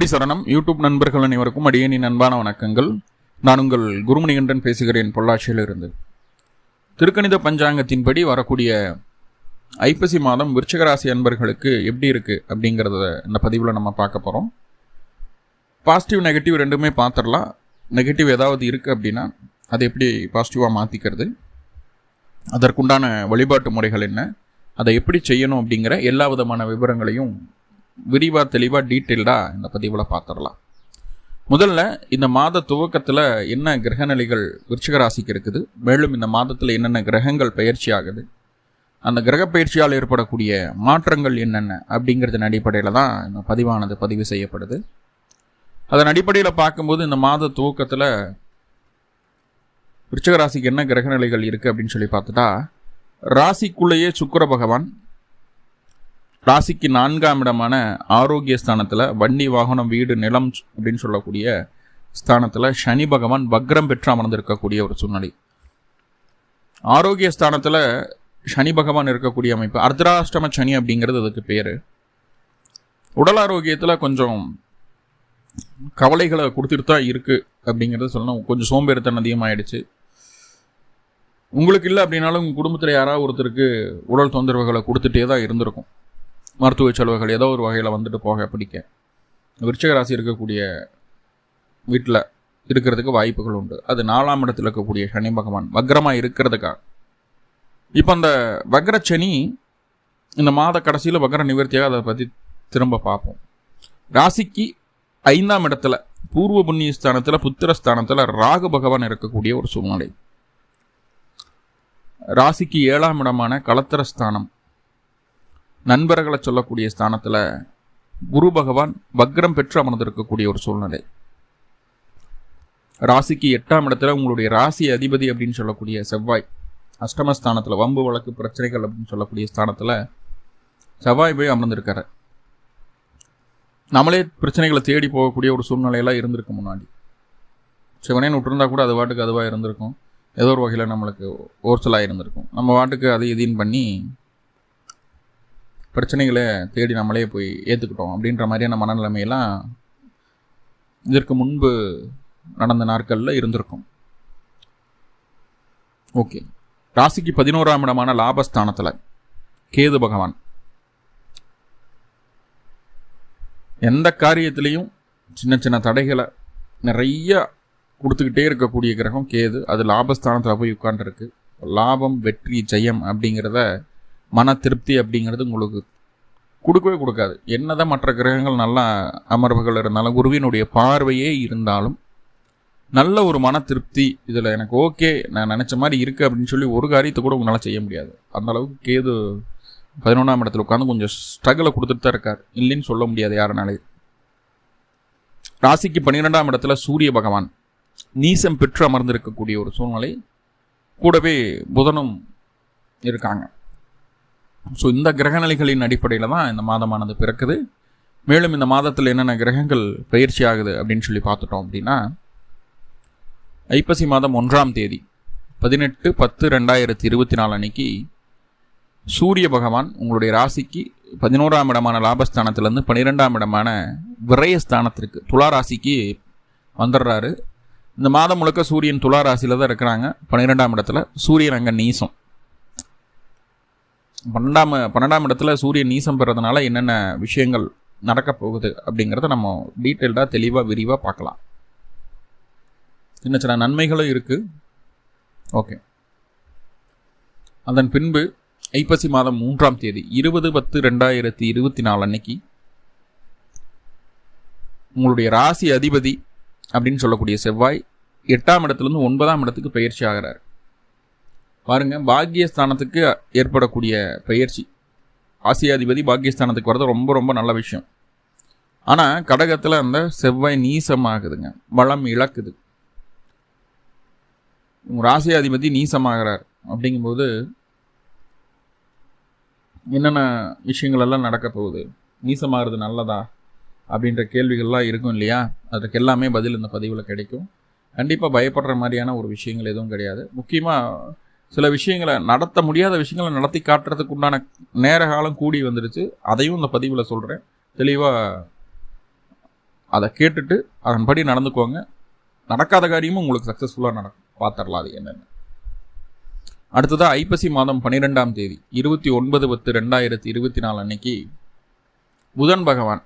குருடி சரணம். யூடியூப் நண்பர்கள் அனைவருக்கும் அடியேனின் அன்பான வணக்கங்கள். நான் உங்கள் குருமணிகண்டன் பேசுகிறேன் பொள்ளாச்சியிலிருந்து. திருக்கணித பஞ்சாங்கத்தின்படி வரக்கூடிய ஐப்பசி மாதம் விருச்சகராசி அன்பர்களுக்கு எப்படி இருக்கு அப்படிங்கிறத இந்த பதிவில் நம்ம பார்க்க போகிறோம் பாசிட்டிவ் நெகட்டிவ் ரெண்டுமே பார்த்துடலாம். நெகட்டிவ் ஏதாவது இருக்குது அப்படின்னா அதை எப்படி பாசிட்டிவாக மாற்றிக்கிறது அதற்குண்டான வழிபாட்டு முறைகள் என்ன? அதை எப்படி செய்யணும் அப்படிங்கிற எல்லா விதமான விவரங்களையும் விரிவாக தெளிவாக டீட்டெயில்டாக இந்த பதிவில் பார்த்துடலாம் முதல்ல இந்த மாத துவக்கத்தில் என்ன கிரகநிலைகள் விருச்சிக ராசிக்கு இருக்குது? மேலும் இந்த மாதத்தில் என்னென்ன கிரகங்கள் பயிற்சி ஆகுது? அந்த கிரக பயிற்சியால் ஏற்படக்கூடிய மாற்றங்கள் என்னென்ன? அப்படிங்கிறதன் அடிப்படையில் தான் இந்த பதிவானது பதிவு செய்யப்படுது. அதன் அடிப்படையில் பார்க்கும்போது இந்த மாத துவக்கத்தில் விருச்சிக ராசிக்கு என்ன கிரகநிலைகள் இருக்குது அப்படின்னு சொல்லி பார்த்துட்டா ராசிக்குள்ளேயே சுக்கர பகவான் ராசிக்கு நான்காம் இடமான ஆரோக்கிய ஸ்தானத்தில் வண்டி வாகனம் வீடு நிலம் அப்படின்னு சொல்லக்கூடிய ஸ்தானத்தில் சனி பகவான் வக்ரம் பெற்று அமர்ந்திருக்கக்கூடிய ஒரு சூழ்நிலை. ஆரோக்கிய ஸ்தானத்தில் சனி பகவான் இருக்கக்கூடிய அமைப்பு அர்த்தராஷ்டம சனி அப்படிங்கிறது அதுக்கு பேர். உடல் ஆரோக்கியத்தில் கொஞ்சம் கவலைகளை கொடுத்துட்டு தான் இருக்குது அப்படிங்கிறத சொல்லணும். கொஞ்சம் சோம்பேறித்தன் அதிகமாகிடுச்சு உங்களுக்கு இல்லை அப்படின்னாலும் உங்கள் குடும்பத்தில் யாராவது ஒருத்தருக்கு உடல் தொந்தரவுகளை கொடுத்துட்டே தான் இருந்திருக்கும். மருத்துவ செலவுகள் ஏதோ ஒரு வகையில் வந்துட்டு போக பிடிக்க. விருச்சக ராசி இருக்கக்கூடிய வீட்டில் இருக்கிறதுக்கு வாய்ப்புகள் உண்டு. அது நாலாம் இடத்தில் இருக்கக்கூடிய சனி பகவான் வக்ரமாக இருக்கிறதுக்காக இப்போ அந்த வக்ரச்சனி இந்த மாத கடைசியில் வக்ர நிவர்த்தியாக அதை பற்றி திரும்ப பார்ப்போம். ராசிக்கு ஐந்தாம் இடத்துல பூர்வ புண்ணிய ஸ்தானத்தில் புத்திரஸ்தானத்தில் ராகு பகவான் இருக்கக்கூடிய ஒரு சூழ்நிலை. ராசிக்கு ஏழாம் இடமான கலத்திரஸ்தானம் நண்பர்களை சொல்லக்கூடிய ஸ்தானத்தில் குரு பகவான் வக்ரம் பெற்று அமர்ந்திருக்கக்கூடிய ஒரு சூழ்நிலை. ராசிக்கு எட்டாம் இடத்துல உங்களுடைய ராசி அதிபதி அப்படின்னு சொல்லக்கூடிய செவ்வாய் அஷ்டமஸ்தானத்தில் வம்பு வழக்கு பிரச்சனைகள் அப்படின்னு சொல்லக்கூடிய ஸ்தானத்தில் செவ்வாய் போய் அமர்ந்திருக்காரு. நம்மளே பிரச்சனைகளை தேடி போகக்கூடிய ஒரு சூழ்நிலையெல்லாம் இருந்திருக்கு முன்னாடி. சிவனேன்னு விட்டுருந்தா கூட அது வாட்டுக்கு அதுவாக இருந்திருக்கும். ஏதோ ஒரு வகையில் நம்மளுக்கு ஓர்சலாக இருந்திருக்கும். நம்ம வாட்டுக்கு அதை இதின் பண்ணி பிரச்சனைகளை தேடி நம்மளே போய் ஏற்றுக்கிட்டோம் அப்படின்ற மாதிரியான மனநிலைமையெல்லாம் இதற்கு முன்பு நடந்த நாட்களில் இருந்திருக்கும். ஓகே. ராசிக்கு பதினோராம் இடமான லாபஸ்தானத்தில் கேது பகவான். எந்த காரியத்திலையும் சின்ன சின்ன தடைகளை நிறைய கொடுத்துக்கிட்டே இருக்கக்கூடிய கிரகம் கேது. அது லாபஸ்தானத்தில் போய் உட்காந்துருக்கு லாபம் வெற்றி ஜெயம் அப்படிங்கிறத மன திருப்தி அப்படிங்கிறது உங்களுக்கு கொடுக்கவே கொடுக்காது. என்னதான் மற்ற கிரகங்கள் நல்ல அமர்வுகள் இருந்தாலும் குருவினுடைய பார்வையே இருந்தாலும் நல்ல ஒரு மன திருப்தி இதில் எனக்கு ஓகே நான் நினச்ச மாதிரி இருக்குது அப்படின்னு சொல்லி ஒரு காரியத்தை கூட உங்களால் செய்ய முடியாது. அந்தளவுக்கு கேது பதினொன்றாம் இடத்துல உட்காந்து கொஞ்சம் ஸ்ட்ரகிளை கொடுத்துட்டு தான் இருக்கார். இல்லைன்னு சொல்ல முடியாது யாருனாலே. ராசிக்கு பன்னிரெண்டாம் இடத்துல சூரிய பகவான் நீசம் பெற்று அமர்ந்திருக்கக்கூடிய ஒரு சூழ்நிலை கூடவே புதனும் இருக்காங்க. ஸோ இந்த கிரகநிலைகளின் அடிப்படையில் தான் இந்த மாதமானது பிறக்குது. மேலும் இந்த மாதத்தில் என்னென்ன கிரகங்கள் பயிற்சி ஆகுது அப்படின்னு சொல்லி பார்த்துட்டோம் அப்படின்னா ஐப்பசி மாதம் ஒன்றாம் தேதி பதினெட்டு பத்து ரெண்டாயிரத்தி இருபத்தி நாலு அன்னைக்கு சூரிய பகவான் உங்களுடைய ராசிக்கு பதினோராம் இடமான லாபஸ்தானத்திலேருந்து பன்னிரெண்டாம் இடமான விரயஸ்தானத்திற்கு துலா ராசிக்கு வந்துடுறாரு. இந்த மாதம் முழுக்க சூரியன் துலா ராசியில் தான் இருக்கிறாங்க. பன்னிரெண்டாம் இடத்துல சூரியன் அங்கே நீசம். பன்னெண்டாம் பன்னெண்டாம் இடத்துல சூரியன் நீசம் பெறதுனால என்னென்ன விஷயங்கள் நடக்க போகுது அப்படிங்கிறத நம்ம டீட்டெயில்டாக தெளிவாக விரிவாக பார்க்கலாம். சின்ன சின்ன நன்மைகளும் இருக்குது ஓகே. அதன் பின்பு ஐப்பசி மாதம் மூன்றாம் தேதி இருபது பத்து ரெண்டாயிரத்தி இருபத்தி நாலு அன்னைக்கு உங்களுடைய ராசி அதிபதி அப்படின்னு சொல்லக்கூடிய செவ்வாய் எட்டாம் இடத்துலேருந்து ஒன்பதாம் இடத்துக்கு பயிற்சி ஆகிறார். பாருங்க பாக்கியஸ்தானத்துக்கு ஏற்படக்கூடிய பயிற்சி ஆசியாதிபதி பாக்கியஸ்தானத்துக்கு வர்றது ரொம்ப ரொம்ப நல்ல விஷயம். ஆனால் கடகத்தில் அந்த செவ்வாய் நீசமாகுதுங்க. வளம் இழக்குது. உங்கள் ராசியாதிபதி நீசமாகிறார். அப்படிங்கும்போது என்னென்ன விஷயங்களெல்லாம் நடக்க போகுது? நீசமாகிறது நல்லதா? அப்படின்ற கேள்விகள்லாம் இருக்கும் இல்லையா? அதுக்கு எல்லாமே பதில் இந்த பதிவில் கிடைக்கும். கண்டிப்பாக பயப்படுற மாதிரியான ஒரு விஷயங்கள் எதுவும் கிடையாது. முக்கியமாக சில விஷயங்களை நடத்த முடியாத விஷயங்களை நடத்தி காட்டுறதுக்கு உண்டான நேர காலம் கூடி வந்துடுச்சு. அதையும் இந்த பதிவில் சொல்கிறேன் தெளிவாக அதை கேட்டுட்டு அதன்படி நடந்துக்கோங்க. நடக்காத காரியமும் உங்களுக்கு சக்ஸஸ்ஃபுல்லாக நடக்கும். பார்த்துடலாம் அது என்னென்னு. அடுத்ததாக ஐப்பசி மாதம் பன்னிரெண்டாம் தேதி இருபத்தி ஒன்பது பத்து ரெண்டாயிரத்தி இருபத்தி நாலு அன்னைக்கு புதன் பகவான்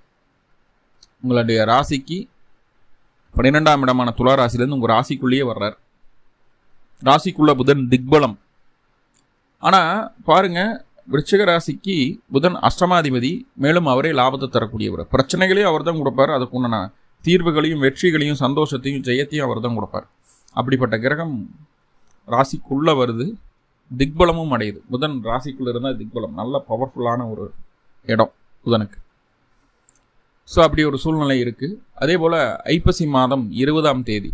உங்களுடைய ராசிக்கு பன்னிரெண்டாம் இடமான துலா ராசிலேருந்து உங்கள் ராசிக்குள்ளேயே வர்றார். ராசிக்குள்ள புதன் திக்பலம். ஆனால் பாருங்க விருச்சிக ராசிக்கு புதன் அஷ்டமாதிபதி மேலும் அவரே லாபத்தை தரக்கூடியவர். பிரச்சனைகளையும் அவர் தான் கொடுப்பார். அதுக்கு உண்டான தீர்வுகளையும் வெற்றிகளையும் சந்தோஷத்தையும் ஜெயத்தையும் அவர் தான் கொடுப்பார். அப்படிப்பட்ட கிரகம் ராசிக்குள்ளே வருது. திக்பலமும் அடையுது. புதன் ராசிக்குள்ளே இருந்தால் திக்பலம். நல்ல பவர்ஃபுல்லான ஒரு இடம் புதனுக்கு. ஸோ அப்படி ஒரு சூழ்நிலை இருக்குது அதே போல் ஐப்பசி மாதம் இருபதாம் தேதி.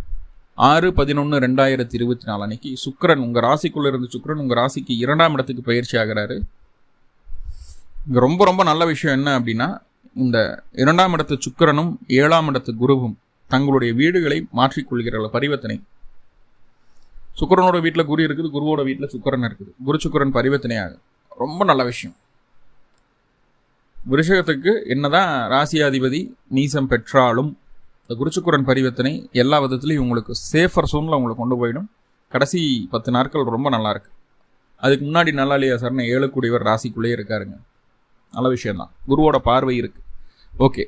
ஆறு பதினொன்று ரெண்டாயிரத்தி இருபத்தி நாலு அன்னைக்கு சுக்கரன் உங்கள் ராசிக்குள்ளே இருந்து சுக்கரன் உங்கள் ராசிக்கு இரண்டாம் இடத்துக்கு பயிற்சி ஆகிறாரு. இங்கே ரொம்ப ரொம்ப நல்ல விஷயம் என்ன அப்படின்னா இந்த இரண்டாம் இடத்து சுக்கரனும் ஏழாம் இடத்து குருவும் தங்களுடைய வீடுகளை மாற்றிக்கொள்கிறார்கள் பரிவர்த்தனை. சுக்கரனோட வீட்டில் குரு இருக்குது குருவோட வீட்டில் சுக்கரன் இருக்குது. குரு சுக்கரன் பரிவர்த்தனையாக. ரொம்ப நல்ல விஷயம். விருஷகத்துக்கு என்னதான் ராசியாதிபதி நீசம் பெற்றாலும் இந்த குருச்சுக்குரன் பரிவர்த்தனை எல்லா விதத்துலையும் உங்களுக்கு சேஃபர் சோனில் உங்களுக்கு கொண்டு போயிடும். கடைசி பத்து நாட்கள் ரொம்ப நல்லாயிருக்கு அதுக்கு முன்னாடி நல்லா இல்லையா சார்னு ஏழுக்குடியவர் ராசிக்குள்ளேயே இருக்காருங்க. நல்ல விஷயந்தான் குருவோட பார்வை இருக்கு. ஓகே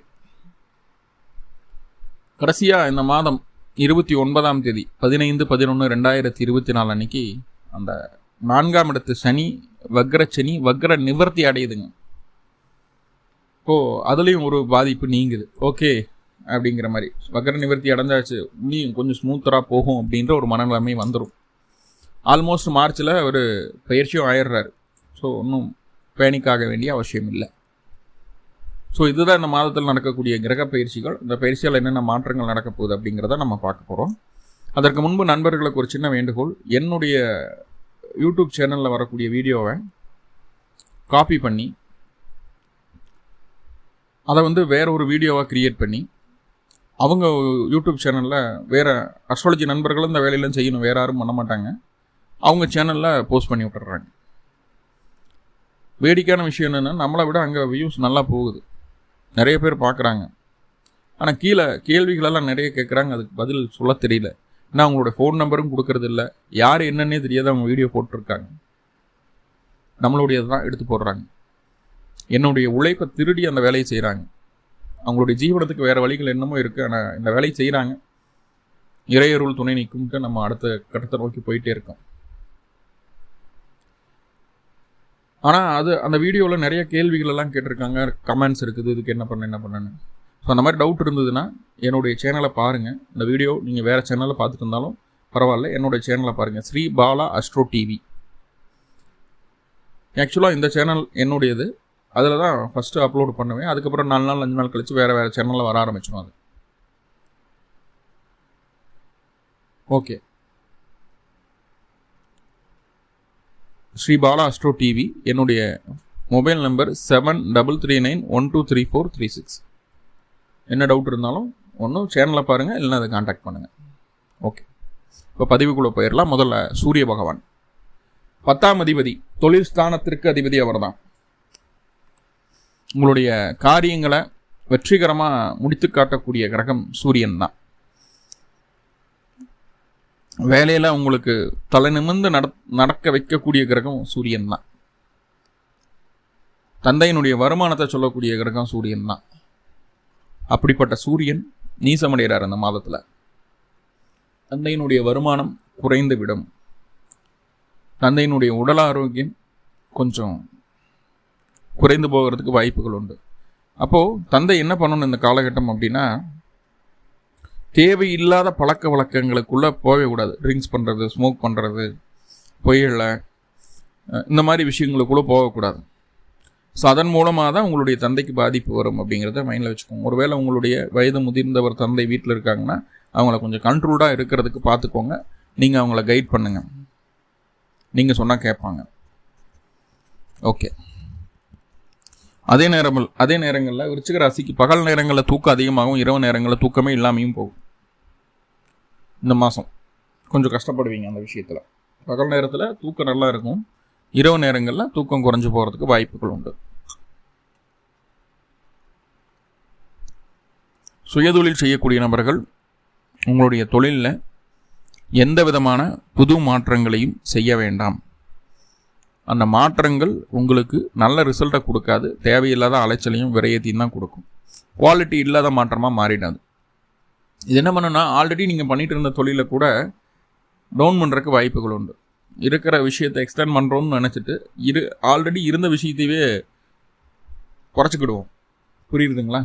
கடைசியாக இந்த மாதம் இருபத்தி ஒன்பதாம் தேதி பதினைந்து பதினொன்று ரெண்டாயிரத்தி இருபத்தி நாலு அன்னைக்கு அந்த நான்காம் இடத்து சனி வக்ர சனி வக்ர நிவர்த்தி அடையுதுங்க. ஓ அதுலேயும் ஒரு பாதிப்பு நீங்குது. ஓகே அப்படிங்கிற மாதிரி. வக்கர நிவர்த்தி அடைஞ்சாச்சு. இன்னும் கொஞ்சம் ஸ்மூத்தராக போகும் அப்படின்ற ஒரு மனநிலைமை வந்துடும் ஆல்மோஸ்ட் மார்ச்சில் அவர் பயிற்சியும் ஆயிடுறாரு. ஸோ ஒன்றும் பேனிக்காக வேண்டிய அவசியம் இல்லை. ஸோ இதுதான் இந்த மாதத்தில் நடக்கக்கூடிய கிரக பயிற்சிகள். இந்த பயிற்சியால் என்னென்ன மாற்றங்கள் நடக்க போகுது அப்படிங்கிறத நம்ம பார்க்க போகிறோம் அதற்கு முன்பு நண்பர்களுக்கு ஒரு சின்ன வேண்டுகோள். என்னுடைய யூடியூப் சேனலில் வரக்கூடிய வீடியோவை காப்பி பண்ணி அதை வந்து வேற ஒரு வீடியோவாக க்ரியேட் பண்ணி அவங்க யூடியூப் சேனலில் வேறு அஸ்ட்ராலஜி நண்பர்களும் இந்த வேலையெல்லாம் செய்யணும். வேறு யாரும் பண்ண மாட்டாங்க. அவங்க சேனலில் போஸ்ட் பண்ணி விட்டுறாங்க. வேடிக்கையான விஷயம் என்னென்னா நம்மளை விட அங்கே வியூஸ் நல்லா போகுது. நிறைய பேர் பார்க்குறாங்க. ஆனால் கீழே கேள்விகளெல்லாம் நிறைய கேட்குறாங்க. அதுக்கு பதில் சொல்ல தெரியல. ஏன்னா அவங்களோட ஃபோன் நம்பரும் கொடுக்கறது இல்லை. யார் என்னன்னே தெரியாத அவங்க வீடியோ போட்டிருக்காங்க. நம்மளுடையது தான் எடுத்து போடுறாங்க. என்னுடைய உழைப்பை திருடி அந்த வேலையை செய்கிறாங்க அவங்களுடைய ஜீவனத்துக்கு வேறு வழிகள் என்னமோ இருக்குது ஆனால் இந்த வேலையை செய்கிறாங்க இறையருள் துணை நிற்கும்ட்டு நம்ம அடுத்த கட்டத்தை நோக்கி போயிட்டே இருக்கோம். ஆனால் அது அந்த வீடியோவில் நிறைய கேள்விகள் எல்லாம் கேட்டிருக்காங்க. கமெண்ட்ஸ் இருக்குது. இதுக்கு என்ன பண்ண என்ன பண்ணுன்னு ஸோ அந்த மாதிரி டவுட் இருந்ததுன்னா என்னுடைய சேனலை பாருங்கள் இந்த வீடியோ நீங்கள் வேறு சேனலில் பார்த்துட்டு இருந்தாலும் பரவாயில்ல. என்னுடைய சேனலை பாருங்கள் ஸ்ரீ பாலா அஸ்ட்ரோ டிவி ஆக்சுவலாக இந்த சேனல் என்னுடையது. அதில் தான் ஃபஸ்ட்டு அப்லோட் பண்ணுவேன். அதுக்கப்புறம் நாலு நாள் அஞ்சு நாள் கழித்து வேறு வேறு சேனலில் வர ஆரம்பிச்சிடும் அது. Okay Sri Bala Astro TV என்னுடைய mobile number seven double three nine one two three four three six என்ன டவுட் இருந்தாலும் ஒன்றும் சேனலை பாருங்கள் இல்லைன்னா அதை காண்டாக்ட் பண்ணுங்கள் ஓகே இப்போ பதிவுக்குள்ளே போயிடலாம் முதல்ல சூரிய பகவான். பத்தாம் அதிபதி தொழில் ஸ்தானத்திற்கு அதிபதி அவர் தான் உங்களுடைய காரியங்களை வெற்றிகரமாக முடித்து காட்டக்கூடிய கிரகம் சூரியன் தான். வேலையில் உங்களுக்கு தலை நிமிர்ந்து நட நடக்க வைக்கக்கூடிய கிரகம் சூரியன் தான். தந்தையினுடைய வருமானத்தை சொல்லக்கூடிய கிரகம் சூரியன் தான். அப்படிப்பட்ட சூரியன் நீசமடைகிறார் அந்த மாதத்தில். தந்தையினுடைய வருமானம் குறைந்து விடும் தந்தையினுடைய உடல் ஆரோக்கியம் கொஞ்சம் குறைந்து போகிறதுக்கு வாய்ப்புகள் உண்டு. அப்போது தந்தை என்ன பண்ணணும் இந்த காலகட்டம் அப்படின்னா தேவையில்லாத பழக்க வழக்கங்களுக்குள்ளே போகவே கூடாது. ட்ரிங்க்ஸ் பண்ணுறது ஸ்மோக் பண்ணுறது புயலை இந்த மாதிரி விஷயங்களுக்குள்ளே போகக்கூடாது. ஸோ அதன் மூலமாக தான் உங்களுடைய தந்தைக்கு பாதிப்பு வரும் அப்படிங்கிறத மைண்டில் வச்சுக்கோங்க. ஒருவேளை உங்களுடைய வயது முதிர்ந்தவர் தந்தை வீட்டில் இருக்காங்கன்னா அவங்கள கொஞ்சம் கண்ட்ரோல்டாக இருக்கிறதுக்கு பார்த்துக்கோங்க நீங்கள் அவங்கள கைட் பண்ணுங்கள் நீங்கள் சொன்னால் கேட்பாங்க ஓகே அதே நேரம் அதே நேரங்களில் விருச்சிக ராசிக்கு பகல் நேரங்களில் தூக்கம் அதிகமாகவும் இரவு நேரங்களில் தூக்கமே இல்லாமையும் போகும். இந்த மாதம் கொஞ்சம் கஷ்டப்படுவீங்க அந்த விஷயத்தில். பகல் நேரத்தில் தூக்கம் நல்லா இருக்கும். இரவு நேரங்களில் தூக்கம் குறைஞ்சி போகிறதுக்கு வாய்ப்புகள் உண்டு. சுயதொழில் செய்யக்கூடிய நபர்கள் உங்களுடைய தொழிலில் எந்த விதமான புது மாற்றங்களையும் செய்ய வேண்டாம். அந்த மாற்றங்கள் உங்களுக்கு நல்ல ரிசல்ட்டை கொடுக்காது. தேவையில்லாத அலைச்சலையும் விரயத்தையும் தான் கொடுக்கும். குவாலிட்டி இல்லாத மாற்றமாக மாறிடாது. இது என்ன பண்ணுன்னா ஆல்ரெடி நீங்கள் பண்ணிகிட்டு இருந்த தொழிலை கூட டவுன் பண்ணுறதுக்கு வாய்ப்புகள் உண்டு. இருக்கிற விஷயத்தை எக்ஸ்டெண்ட் பண்ணுறோம்னு நினச்சிட்டு இரு ஆல்ரெடி இருந்த விஷயத்தையே குறைச்சிக்கிடுவோம். புரியுதுங்களா?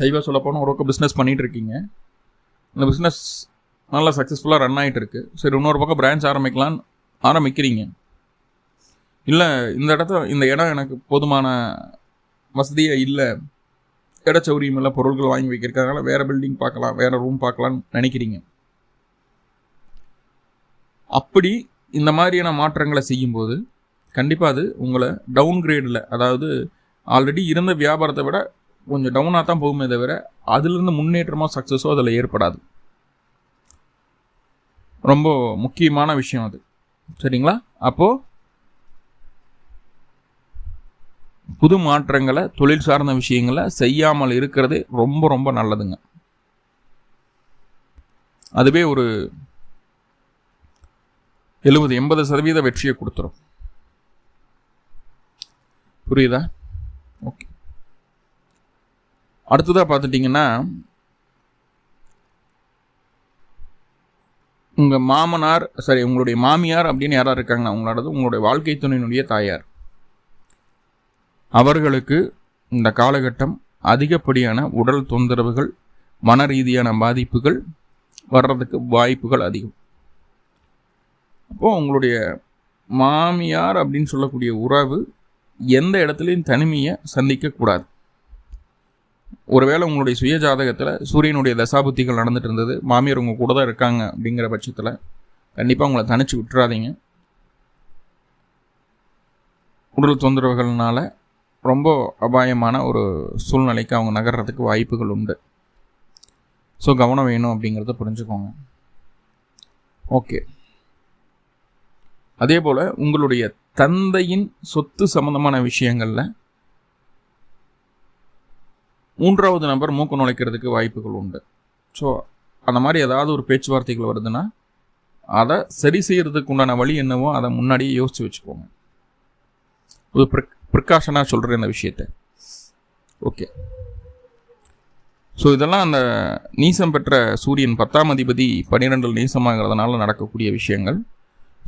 தெய்வா சொல்லப்போனால் ஒரு பக்கம் பிஸ்னஸ் பண்ணிகிட்டு இருக்கீங்க. இந்த பிஸ்னஸ் நல்லா சக்ஸஸ்ஃபுல்லாக ரன் ஆகிட்டு இருக்கு. சரி இன்னொரு பக்கம் பிரான்ச் ஆரம்பிக்கலான்னு ஆரம்பிக்கிறீங்க. இல்லை இந்த இடத்த இந்த இடம் எனக்கு போதுமான வசதியாக இல்லை. இட இல்லை பொருட்கள் வாங்கி வைக்கிறதுக்காக வேறு பில்டிங் பார்க்கலாம் வேறு ரூம் பார்க்கலான்னு நினைக்கிறீங்க. அப்படி இந்த மாதிரியான மாற்றங்களை செய்யும்போது கண்டிப்பாக அது உங்களை டவுன் கிரேடில் அதாவது ஆல்ரெடி இருந்த வியாபாரத்தை விட கொஞ்சம் டவுனாக தான் போகுமே தவிர அதுலேருந்து முன்னேற்றமாக சக்ஸஸோ அதில் ஏற்படாது. ரொம்ப முக்கியமான விஷயம் அது. சரிங்களா? அப்போது புது மாற்றங்களை தொழில் சார்ந்த விஷயங்களை செய்யாமல் இருக்கிறது ரொம்ப ரொம்ப நல்லதுங்க. அதுவே ஒரு எழுபது எண்பது சதவீத வெற்றியை கொடுத்துரும். புரியுதா? ஓகே. அடுத்ததாக பார்த்துட்டிங்கன்னா உங்கள் மாமனார் சரி உங்களுடைய மாமியார் அப்படின்னு யாராக இருக்காங்க? அவங்களோடது உங்களுடைய வாழ்க்கை துணையினுடைய தாயார். அவர்களுக்கு இந்த காலகட்டம் அதிகப்படியான உடல் தொந்தரவுகள் மன ரீதியான பாதிப்புகள் வர்றதுக்கு வாய்ப்புகள் அதிகம். அப்போது உங்களுடைய மாமியார் அப்படின்னு சொல்லக்கூடிய உறவு எந்த இடத்துலையும் தனிமையை சந்திக்கக்கூடாது ஒருவேளை உங்களுடைய சுய ஜாதகத்தில் சூரியனுடைய தசாபுத்திகள் நடந்துட்டு இருந்தது மாமியார் உங்கள் கூட தான் இருக்காங்க அப்படிங்கிற பட்சத்தில் கண்டிப்பாக உங்களை தனிச்சு விட்டுறாதீங்க. உடல் தொந்தரவுகள்னால ரொம்ப அபாயமான ஒரு சூழ்நிலைக்கு அவங்க நகர்றதுக்கு வாய்ப்புகள் உண்டு. ஸோ கவனம் வேணும் அப்படிங்கிறத புரிஞ்சுக்கோங்க. ஓகே அதே போல் உங்களுடைய தந்தையின் சொத்து சம்மந்தமான விஷயங்களில் மூன்றாவது நபர் மூக்கு நுழைக்கிறதுக்கு வாய்ப்புகள் உண்டு. ஸோ அந்த மாதிரி ஏதாவது ஒரு பேச்சுவார்த்தைகள் வருதுன்னா அதை சரி செய்கிறதுக்கு உண்டான வழி என்னவோ அதை முன்னாடியே யோசித்து வச்சுக்கோங்க. ஒரு ப்ரிகாஷனாக சொல்கிறேன் இந்த விஷயத்த. ஓகே ஸோ இதெல்லாம் அந்த நீசம் பெற்ற சூரியன் பத்தாம் அதிபதி பன்னிரெண்டில் நீசமாகிறதுனால நடக்கக்கூடிய விஷயங்கள்.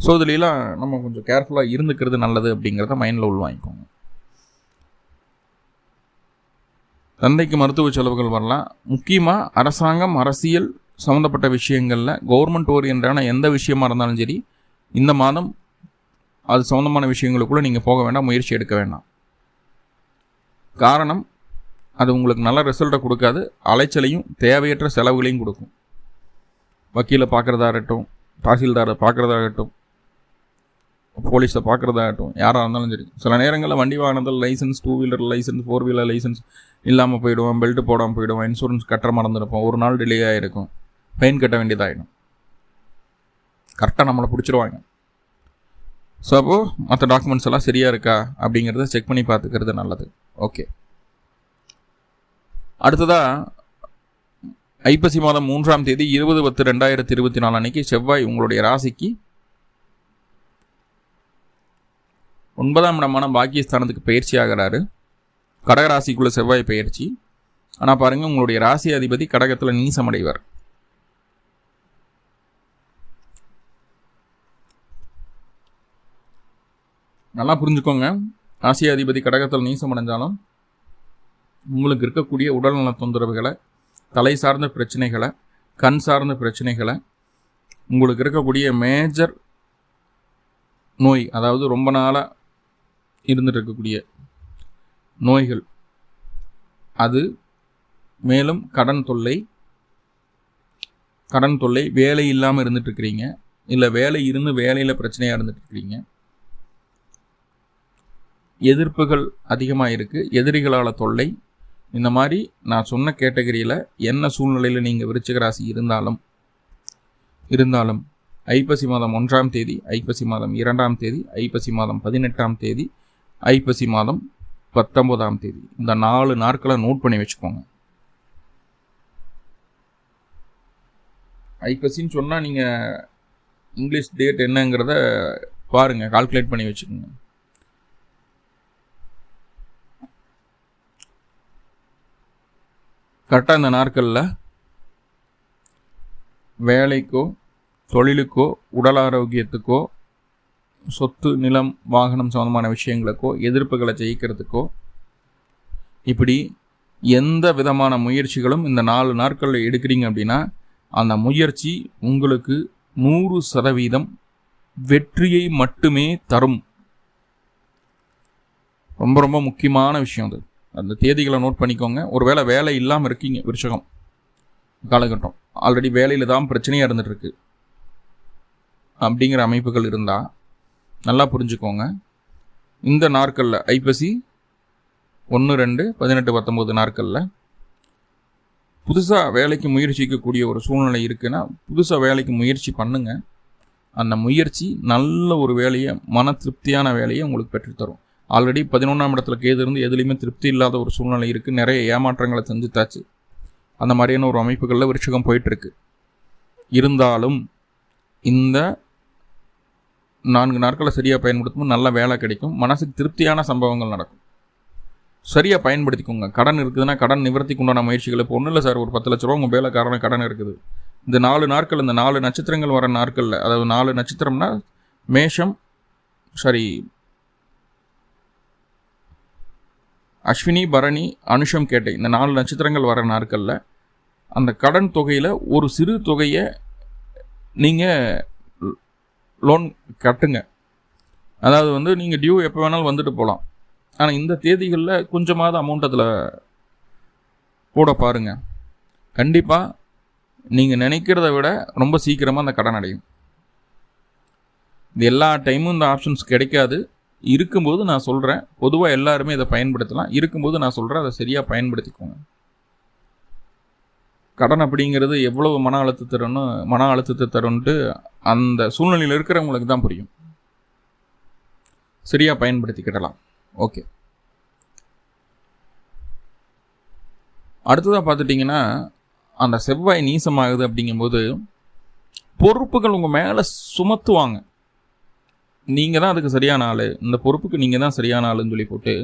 ஸோ இதுலாம் நம்ம கொஞ்சம் கேர்ஃபுல்லாக இருந்துக்கிறது நல்லது அப்படிங்கிறத மைண்டில் உள்வாங்கிக்கோங்க தந்தைக்கு மருத்துவ செலவுகள் வரலாம். முக்கியமாக அரசாங்கம் அரசியல் சம்மந்தப்பட்ட விஷயங்களில் கவர்மெண்ட் ஓரியன்டான எந்த விஷயமா இருந்தாலும் சரி இந்த மாதம் அது சம்மந்தமான விஷயங்களுக்குள்ளே நீங்கள் போக வேண்டாம் முயற்சி எடுக்க வேண்டாம். காரணம் அது உங்களுக்கு நல்ல ரிசல்ட்டை கொடுக்காது அலைச்சலையும் தேவையற்ற செலவுகளையும் கொடுக்கும். வக்கீலை பார்க்குறதா இருக்கட்டும் தாசில்தாரை பார்க்குறதாகட்டும் போலீஸை பார்க்குறதாகட்டும் யாராக இருந்தாலும் சரி. சில நேரங்களில் வண்டி வாகனத்தில் license two wheeler license four wheeler license இல்லாமல் போயிடுவோம் பெல்ட் போடாமல் போயிடுவோம் இன்சூரன்ஸ் கட்ட மறந்துருப்போம் ஒரு நாள் டிலே ஆகிருக்கும் ஃபைன் கட்ட வேண்டியதாகிடும் கரெக்டாக நம்மளை பிடிச்சிருவாங்க. ஸோ அப்போது மற்ற டாக்குமெண்ட்ஸ் எல்லாம் சரியாக இருக்கா? அப்படிங்கிறத செக் பண்ணி பார்த்துக்கிறது நல்லது. ஓகே அடுத்ததாக ஐப்பசி மாதம் மூன்றாம் தேதி இருபது பத்து ரெண்டாயிரத்தி இருபத்தி நாலு அன்னைக்கு செவ்வாய் உங்களுடைய ராசிக்கு ஒன்பதாம் இடமான பாக்கியஸ்தானத்துக்கு பயிற்சி ஆகிறாரு. கடகராசிக்குள்ள செவ்வாய் பயிற்சி. ஆனால் பாருங்கள் உங்களுடைய ராசி அதிபதி கடகத்தில் நீசமடைவார். நல்லா புரிஞ்சுக்கோங்க. ராசி அதிபதி கடகத்தில் நீசம் அடைஞ்சாலும் உங்களுக்கு இருக்கக்கூடிய உடல்நல தொந்தரவுகளை தலை சார்ந்த பிரச்சனைகளை கண் சார்ந்த பிரச்சனைகளை உங்களுக்கு இருக்கக்கூடிய மேஜர் நோய் அதாவது ரொம்ப நாளாக இருந்துட்டு இருக்கக்கூடிய நோய்கள் அது மேலும் கடன் தொல்லை கடன் தொல்லை வேலை இல்லாமல் இருந்துட்டு இருக்கிறீங்க. இல்லை வேலை இருந்து வேலையில் பிரச்சனையாக இருந்துட்டு இருக்கிறீங்க. எதிர்ப்புகள் அதிகமாக இருக்குது எதிரிகளால் தொல்லை. இந்த மாதிரி நான் சொன்ன கேட்டகரியில் என்ன சூழ்நிலையில் நீங்கள் விருச்சிக ராசி இருந்தாலும் இருந்தாலும் ஐப்பசி மாதம் ஒன்றாம் தேதி ஐப்பசி மாதம் இரண்டாம் தேதி ஐப்பசி மாதம் பதினெட்டாம் தேதி ஐப்பசி மாதம் பத்தொம்போதாம் தேதி. இந்த நாலு நாட்களை நோட் பண்ணி வச்சுக்கோங்க. ஐப்பசின்னு சொன்னால் நீங்கள் இங்கிலீஷ் டேட் என்னங்கிறத பாருங்கள் கால்குலேட் பண்ணி வச்சுக்கோங்க. கரெக்டாக இந்த நாட்களில் வேலைக்கோ தொழிலுக்கோ உடல் ஆரோக்கியத்துக்கோ சொத்து நிலம் வாகனம் சம்மந்தமான விஷயங்களுக்கோ எதிர்ப்புகளை ஜெயிக்கிறதுக்கோ இப்படி எந்த விதமான முயற்சிகளும் இந்த நாலு நாட்களில் எடுக்கிறீங்க அப்படின்னா அந்த முயற்சி உங்களுக்கு நூறு சதவீதம் வெற்றியை மட்டுமே தரும். ரொம்ப ரொம்ப முக்கியமான விஷயம் அது. அந்த தேதிகளை நோட் பண்ணிக்கோங்க. ஒருவேளை வேலை இல்லாமல் இருக்கீங்க விருஷகம் காலகட்டம். ஆல்ரெடி வேலையில் தான் பிரச்சனையாக இருந்துகிட்ருக்கு அப்படிங்கிற அமைப்புகள் இருந்தால் நல்லா புரிஞ்சுக்கோங்க. இந்த நாட்களில் ஐப்பசி ஒன்று ரெண்டு பதினெட்டு பத்தொம்போது நாட்களில் புதுசாக வேலைக்கு முயற்சிக்கக்கூடிய ஒரு சூழ்நிலை இருக்குன்னா புதுசாக வேலைக்கு முயற்சி பண்ணுங்கள் அந்த முயற்சி நல்ல ஒரு வேலையை மன திருப்தியான வேலையை உங்களுக்கு பெற்றுத்தரும். ஆல்ரெடி பதினொன்றாம் இடத்துல கேது இருந்து எதுலேயுமே திருப்தி இல்லாத ஒரு சூழ்நிலை இருக்குது நிறைய ஏமாற்றங்களை செஞ்சுத்தாச்சு அந்த மாதிரியான ஒரு அமைப்புகளில் விருட்சகம் போயிட்டுருக்கு. இருந்தாலும் இந்த நான்கு நாட்களை சரியாக பயன்படுத்தும் நல்ல வேலை கிடைக்கும். மனசுக்கு திருப்தியான சம்பவங்கள் நடக்கும். சரியாக பயன்படுத்திக்கோங்க. கடன் இருக்குதுன்னா கடன் நிவர்த்திக்கு உண்டான முயற்சிகளை இப்போ ஒன்றும் இல்லை சார். ஒரு பத்து லட்ச ரூபா உங்கள் வேலை காரணம் கடன் இருக்குது. இந்த நாலு நாட்கள் இந்த நாலு நட்சத்திரங்கள் வர நாட்களில் அதாவது நாலு நட்சத்திரம்னா மேஷம் சாரி அஸ்வினி பரணி அனுஷம் கேட்டை. இந்த நாலு நட்சத்திரங்கள் வர நாட்களில் அந்த கடன் தொகையில் ஒரு சிறு தொகையை நீங்கள் லோன் கட்டுங்க. அதாவது வந்து நீங்கள் டியூ எப்போ வேணாலும் வந்துட்டு போகலாம் ஆனால் இந்த தேதிகளில் கொஞ்சமாவது அமௌண்ட் அதில் போட பாருங்கள் கண்டிப்பாக நீங்கள் நினைக்கிறத விட ரொம்ப சீக்கிரமாக அந்த கடன் அடையும். இது எல்லா டைமும் இந்த ஆப்ஷன்ஸ் கிடைக்காது. இருக்கும்போது நான் சொல்கிறேன் பொதுவாக எல்லாருமே இதை பயன்படுத்தலாம். இருக்கும்போது நான் சொல்கிறேன் அதை சரியாக பயன்படுத்திக்கோங்க. கடன் அப்படிங்கிறது எவ்வளவு மன அழுத்தம் தரும்னு மன அழுத்தத்தை தரும்ன்ட்டு அந்த சூழ்நிலையில் இருக்கிறவங்களுக்கு தான் புரியும். சரியாக பயன்படுத்திக்கிடலாம். ஓகே. அடுத்ததாக பார்த்துட்டிங்கன்னா அந்த செவ்வாய் நீசமாகுது அப்படிங்கும்போது பொறுப்புகள் உங்கள் மேலே சுமத்துவாங்க. நீங்கள் தான் அதுக்கு சரியான ஆள். இந்த பொறுப்புக்கு நீங்கள் தான் சரியான ஆளுன்னு சொல்லி போட்டு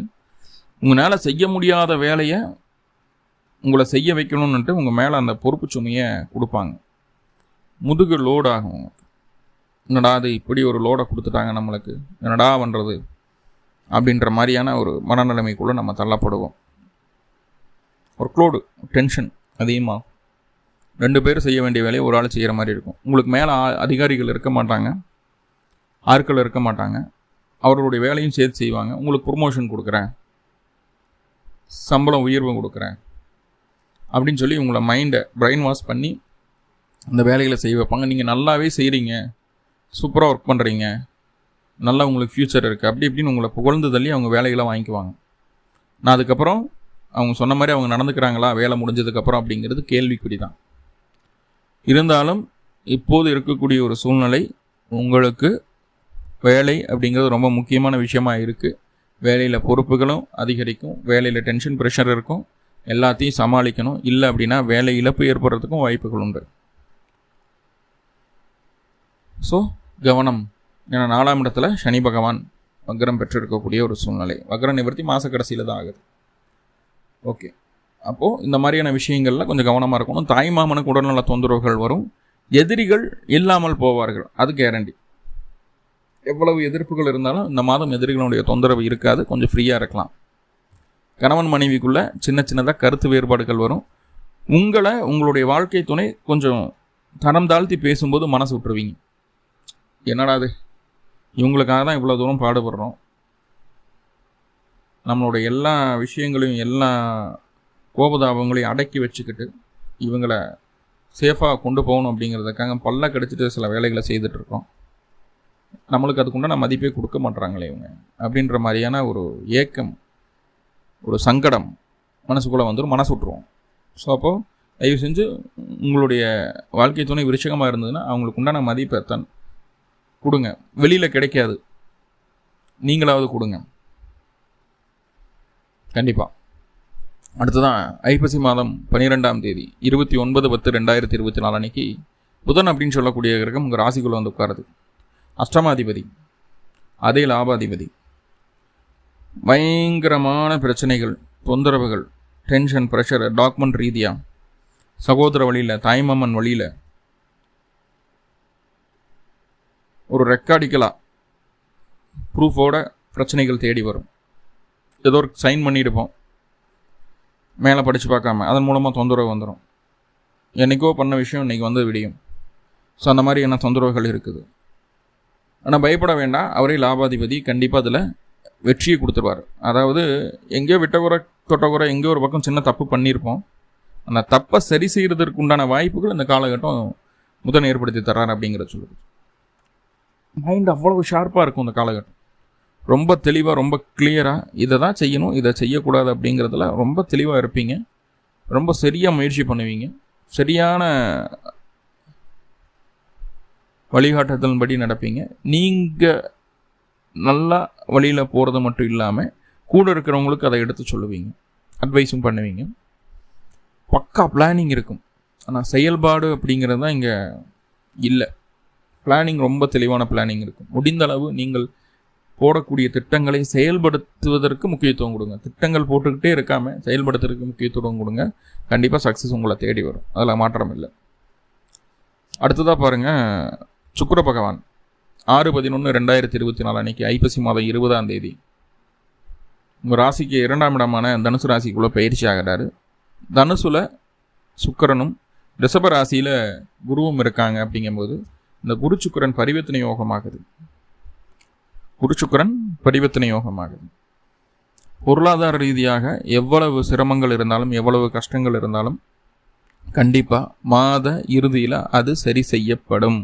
உங்களால் செய்ய முடியாத வேலையை உங்களை செய்ய வைக்கணும்னுட்டு உங்கள் மேலே அந்த பொறுப்பு சுமையை கொடுப்பாங்க. முதுகு லோடாகும் என்னடா அது இப்படி ஒரு லோடை கொடுத்துட்டாங்க நம்மளுக்கு? என்னடா பண்ணுறது அப்படின்ற மாதிரியான ஒரு மனநிலைமைக்குள்ளே நம்ம தள்ளப்படுவோம். ஒர்க்லோடு டென்ஷன் அதிகமாகும் ரெண்டு பேரும் செய்ய வேண்டிய வேலையை ஒரு ஆள் செய்கிற மாதிரி இருக்கும். உங்களுக்கு மேலே அதிகாரிகள் இருக்க மாட்டாங்க. ஆட்கள் இருக்க மாட்டாங்க. அவர்களுடைய வேலையும் சேர்த்து செய்வாங்க. உங்களுக்கு ப்ரொமோஷன் கொடுக்குறேன். சம்பளம் உயர்வு கொடுக்குறேன். அப்படின்னு சொல்லி உங்களை மைண்டை பிரெயின் வாஷ் பண்ணி அந்த வேலைகளை செய்ய வைப்பாங்க. நீங்கள் நல்லாவே செய்கிறீங்க சூப்பராக ஒர்க் பண்ணுறீங்க நல்லா உங்களுக்கு ஃப்யூச்சர் இருக்குது அப்படி இப்படின்னு உங்களை புகழ்ந்து தள்ளி அவங்க வேலைகளை வாங்கிக்குவாங்க. நான் அதுக்கப்புறம் அவங்க சொன்ன மாதிரி அவங்க நடந்துக்கிறாங்களா? வேலை முடிஞ்சதுக்கப்புறம் அப்படிங்கிறது கேள்விக்குறி தான். இருந்தாலும் இப்போது இருக்கக்கூடிய ஒரு சூழ்நிலை உங்களுக்கு வேலை அப்படிங்கிறது ரொம்ப முக்கியமான விஷயமாக இருக்குது வேலையில் பொறுப்புகளும் அதிகரிக்கும். வேலையில் டென்ஷன் ப்ரெஷர் இருக்கும். எல்லாத்தையும் சமாளிக்கணும். இல்லை அப்படின்னா வேலை இழப்பு ஏற்படுறதுக்கும் வாய்ப்புகள் உண்டு. ஸோ கவனம். ஏன்னா நாலாம் இடத்துல சனி பகவான் வக்ரம் பெற்றிருக்கக்கூடிய ஒரு சூழ்நிலை. வக்ர நிவர்த்தி மாத கடைசியில் தான் ஆகுது. ஓகே அப்போது இந்த மாதிரியான விஷயங்களில் கொஞ்சம் கவனமாக இருக்கணும். தாய்மாமனுக்கு உடல்நல தொந்தரவுகள் வரும். எதிரிகள் இல்லாமல் போவார்கள். அது கேரண்டி எவ்வளவு எதிர்ப்புகள் இருந்தாலும் இந்த மாதம் எதிரிகளுடைய தொந்தரவு இருக்காது. கொஞ்சம் ஃப்ரீயாக இருக்கலாம். கணவன் மனைவிக்குள்ளே சின்ன சின்னதாக கருத்து வேறுபாடுகள் வரும். உங்களை உங்களுடைய வாழ்க்கை துணை கொஞ்சம் தரம் தாழ்த்தி பேசும்போது மனசு விட்டுருவீங்க. என்னடா அது இவங்களுக்காக தான் இவ்வளோ தூரம் பாடுபடுறோம். நம்மளுடைய எல்லா விஷயங்களையும் எல்லா கோபதாபங்களையும் அடக்கி வச்சுக்கிட்டு இவங்களை சேஃபாக கொண்டு போகணும் அப்படிங்கிறதுக்காக பல்ல கடிச்சிட்டு சில வேலைகளை செய்துட்ருக்கோம் நம்மளுக்கு அதுக்குண்டான மதிப்பே கொடுக்க மாட்டுறாங்களே இவங்க. அப்படின்ற மாதிரியான ஒரு ஏக்கம் ஒரு சங்கடம் மனசுக்குள்ளே வந்துடும் மனசு விட்ருவோம் ஸோ அப்போது தயவு செஞ்சு உங்களுடைய வாழ்க்கை துணை விருச்சகமாக இருந்ததுன்னா அவங்களுக்கு உண்டான மதிப்பை தன் கொடுங்க. வெளியில் கிடைக்காது. நீங்களாவது கொடுங்க. கண்டிப்பாக அடுத்ததான் ஐப்பசி மாதம் பன்னிரெண்டாம் தேதி இருபத்தி ஒன்பது பத்து ரெண்டாயிரத்தி இருபத்தி நாலு அன்னைக்கு புதன் அப்படின்னு சொல்லக்கூடிய கிரகம் உங்கள் ராசிக்குள்ளே வந்து உட்காருது. அஷ்டமாதிபதி. அதே லாபாதிபதி. பயங்கரமான பிரச்சனைகள் தொந்தரவுகள் டென்ஷன் ப்ரெஷர் டாக்குமெண்ட் ரீதியாக சகோதர வழியில் தாய்மாமன் வழியில் ஒரு ரெக்கார்டிக்கலாக ப்ரூஃபோட பிரச்சனைகள் தேடி வரும். ஏதோ ஒரு சைன் பண்ணியிருப்போம். மேலே படித்து பார்க்காம அதன் மூலமாக தொந்தரவு வந்துடும் என்றைக்கோ பண்ண விஷயம் இன்றைக்கி வந்து விடியும். ஸோ அந்த மாதிரி என்ன தொந்தரவுகள் இருக்குது? ஆனால் பயப்பட வேண்டாம் அவரே லாபாதிபதி. கண்டிப்பாக அதில் வெற்றியை கொடுத்துருவார். அதாவது எங்கேயோ விட்டகுறை தொட்டகுறை எங்கேயோ ஒரு பக்கம் சின்ன தப்பு பண்ணியிருப்போம். அந்த தப்பை சரி செய்கிறதுக்கு உண்டான வாய்ப்புகள் இந்த காலகட்டம் முதன் ஏற்படுத்தி தர்றார் அப்படிங்கிற சொல்லுது. மைண்ட் அவ்வளவு ஷார்ப்பாக இருக்கும் இந்த காலகட்டம். ரொம்ப தெளிவாக ரொம்ப கிளியராக இதை தான் செய்யணும் இதை செய்யக்கூடாது அப்படிங்கிறதுல ரொம்ப தெளிவாக இருப்பீங்க. ரொம்ப சரியாக முயற்சி பண்ணுவீங்க. சரியான வழிகாட்டுதலின்படி நடப்பீங்க. நீங்கள் நல்லா வழியில் போகிறது மட்டும் இல்லாமல் கூட இருக்கிறவங்களுக்கு அதை எடுத்து சொல்லுவீங்க. அட்வைஸும் பண்ணுவீங்க. பக்கா பிளானிங் இருக்கும். ஆனால் செயல்பாடு அப்படிங்கிறது தான் இங்கே இல்லை. பிளானிங் ரொம்ப தெளிவான பிளானிங் இருக்கும். முடிந்தளவு நீங்கள் போடக்கூடிய திட்டங்களை செயல்படுத்துவதற்கு முக்கியத்துவம் கொடுங்க. திட்டங்கள் போட்டுக்கிட்டே இருக்காமல் செயல்படுத்துறதுக்கு முக்கியத்துவம் கொடுங்க. கண்டிப்பாக சக்ஸஸ் உங்களை தேடி வரும். அதில் மாற்றம் இல்லை அடுத்ததாக பாருங்கள் சுக்கர பகவான் ஆறு பதினொன்று ரெண்டாயிரத்தி இருபத்தி நாலு அன்னைக்கு ஐப்பசி மாதம் இருபதாம் தேதி உங்கள் ராசிக்கு இரண்டாம் இடமான தனுசு ராசிக்குள்ளே பயிற்சி ஆகிறாரு. தனுசுல சுக்கரனும் ரிஷப ராசியில் குருவும் இருக்காங்க அப்படிங்கும்போது இந்த குரு சுக்கரன் பரிவர்த்தனை யோகமாகுது. குரு சுக்கரன் பரிவர்த்தனை யோகமாகுது. பொருளாதார ரீதியாக எவ்வளவு சிரமங்கள் இருந்தாலும் எவ்வளவு கஷ்டங்கள் இருந்தாலும் கண்டிப்பாக மாத இறுதியில் அது சரி செய்யப்படும்.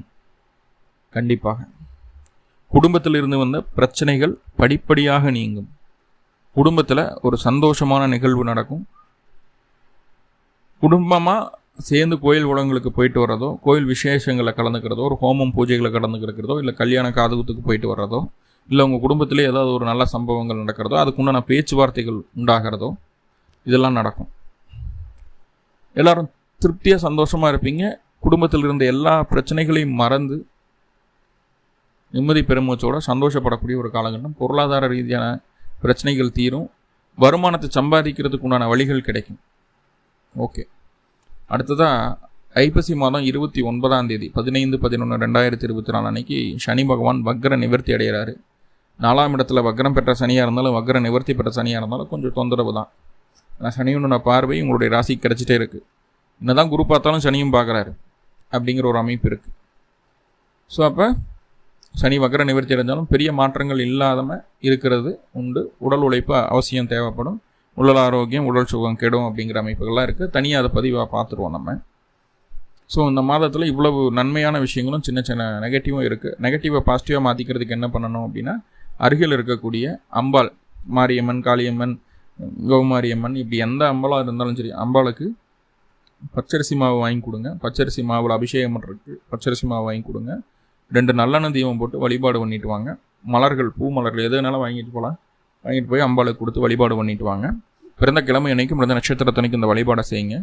கண்டிப்பாக. குடும்பத்தில் இருந்து வந்த பிரச்சனைகள் படிப்படியாக நீங்கும். குடும்பத்தில் ஒரு சந்தோஷமான நிகழ்வு நடக்கும். குடும்பமாக சேர்ந்து கோயில் உலகங்களுக்கு போயிட்டு வர்றதோ கோயில் விசேஷங்களை கலந்துக்கிறதோ ஒரு ஹோமம் பூஜைகளை கலந்துக்கிறதோ இல்லை கல்யாண காதுகுத்துக்கு போயிட்டு வர்றதோ இல்லை உங்கள் குடும்பத்திலே ஏதாவது ஒரு நல்ல சம்பவங்கள் நடக்கிறதோ அதுக்குண்டான பேச்சுவார்த்தைகள் உண்டாகிறதோ இதெல்லாம் நடக்கும். எல்லாரும் திருப்தியாக சந்தோஷமாக இருப்பீங்க. குடும்பத்தில் இருந்த எல்லா பிரச்சனைகளையும் மறந்து நிம்மதி பெருமூச்சோட சந்தோஷப்படக்கூடிய ஒரு காலகட்டம். பொருளாதார ரீதியான பிரச்சனைகள் தீரும். வருமானத்தை சம்பாதிக்கிறதுக்கு உண்டான வழிகள் கிடைக்கும். ஓகே. அடுத்ததாக ஐப்பசி மாதம் இருபத்தி ஒன்பதாம் தேதி பதினைந்து பதினொன்று ரெண்டாயிரத்தி இருபத்தி நாலு அன்னைக்கு சனி பகவான் வக்ர நிவர்த்தி அடைகிறாரு. நாலாம் இடத்துல வக்ரம் பெற்ற சனியாக இருந்தாலும் வக்ர நிவர்த்தி பெற்ற சனியாக இருந்தாலும் கொஞ்சம் தொந்தரவு தான். ஆனால் சனியோட பார்வை உங்களுடைய ராசி கிடச்சிட்டே இருக்குது என்ன தான் குரு பார்த்தாலும் சனியும் பார்க்குறாரு. அப்படிங்கிற ஒரு அமைப்பு இருக்குது ஸோ அப்போ சனி வக்கர நிவர்த்தி அடைஞ்சாலும் பெரிய மாற்றங்கள் இல்லாதமல் இருக்கிறது உண்டு. உடல் உழைப்பு அவசியம் தேவைப்படும். உடல் ஆரோக்கியம் உடல் சுகம் கெடும் அப்படிங்கிற அமைப்புகள்லாம் இருக்குது தனியாக அதை பதிவாக பார்த்துருவோம் நம்ம. ஸோ இந்த மாதத்தில் இவ்வளவு நன்மையான விஷயங்களும் சின்ன சின்ன நெகட்டிவும் இருக்குது நெகட்டிவை பாசிட்டிவாக மாற்றிக்கிறதுக்கு என்ன பண்ணணும் அப்படின்னா அருகில் இருக்கக்கூடிய அம்பாள் மாரியம்மன் காளியம்மன் கௌமாரியம்மன் இப்படி எந்த அம்பலாக இருந்தாலும் சரி அம்பாளுக்கு பச்சரிசி மாவு வாங்கி கொடுங்க. பச்சரிசி மாவில் அபிஷேகம் பண்ணுறதுக்கு பச்சரிசி மாவு வாங்கி கொடுங்க. ரெண்டு நல்லெண்ணெய் தீபம் போட்டு வழிபாடு பண்ணிட்டு வாங்க. மலர்கள் பூ மலர்கள் எதுனாலும் வாங்கிட்டு போகலாம் வாங்கிட்டு போய் அம்பாளுக்கு கொடுத்து வழிபாடு பண்ணிட்டு வாங்க. பிறந்த கிழமை அன்னைக்கும் பிறந்த நட்சத்திரத்தனைக்கும் இந்த வழிபாடை செய்யுங்க.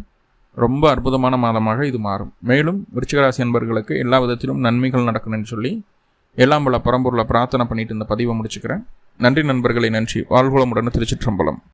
ரொம்ப அற்புதமான மாதமாக இது மாறும். மேலும் விருச்சிகராசி என்பர்களுக்கு எல்லா விதத்திலும் நன்மைகள் நடக்கணும்னு சொல்லி எல்லாம் பல பரம்பொருளை பிரார்த்தனை பண்ணிட்டு இந்த பதிவை முடிச்சுக்கிறேன். நன்றி நண்பர்களை நன்றி. வாழ்வுளமுடன் திருச்சிற்றம்பலம்.